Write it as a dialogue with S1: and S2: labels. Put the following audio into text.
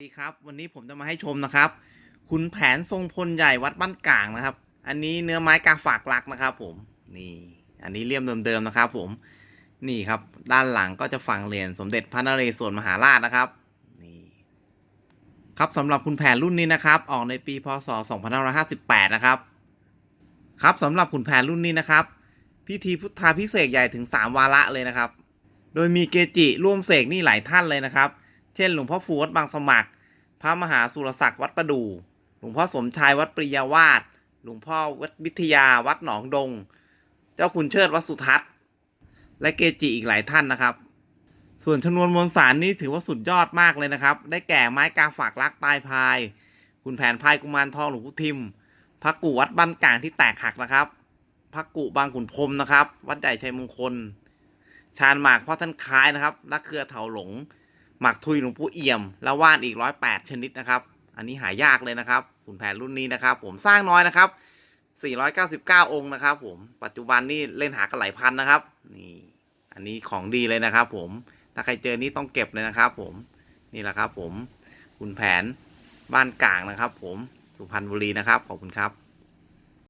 S1: สวัสดีครับวันนี้ผมจะมาให้ชมนะครับคุณแผนทรงพลใหญ่วัดบ้านกลางนะครับ อันนี้เนื้อไม้กาฝากรักนะครับ ผมนี่ อันนี้เลี่ยมเดิมๆนะครับ ผมนี่ครับ ด้านหลังก็จะฝังเหรียญสมเด็จพระนเรศวรมหาราชนะครับนี่ครับสำหรับคุณแผนรุ่นนี้นะครับ ออกในปีพศ 2558 นะครับครับสำหรับขุนแผนรุ่นนี้นะครับ พิธีพุทธาพิเศษใหญ่ถึง 3 วาระเลยนะครับ โดยมีเกจิร่วมเสกนี่หลายท่านเลยนะครับ เช่น หลวงพ่อฟูวัดบางสมัคร พระมหาสุรศักดิ์วัดประดูหลวงพ่อสมชายวัดปริยาวาสหลวงพ่อวัดวิทยาวัดหนองดง เจ้าคุณเชิดวัดสุทัศน์ และเกจิอีกหลายท่านนะครับ ส่วนชนวนมวลสารนี่ถือว่าสุดยอดมากเลยนะครับ ได้แก่ไม้กาฝากรักตายพาย คุณแผนพายกุมารทองหลวงพุทิมพระกูวัดบ้านกลางที่แตกหักนะครับพระกุบางขุนพรมนะครับ วัดใหญ่ชัยมงคล ชาญหมากพ่อท่านคล้ายนะครับนักเครือเถาหลง หมักทุยหลวงปู่เอี่ยม และว่านอีกร้อยแปดชนิดนะครับ อันนี้หายากเลยนะครับขุนแผนรุ่นนี้นะครับ ผมสร้างน้อยนะครับ499องค์นะครับ ผมปัจจุบันนี่เล่นหากันหลายพันนะครับ นี่ อันนี้ของดีเลยนะครับ ผมถ้าใครเจอนี่ต้องเก็บเลยนะครับ ผมนี่แหละครับ ผมขุนแผนบ้านกลางนะครับ ผมสุพรรณบุรีนะครับขอบคุณครับ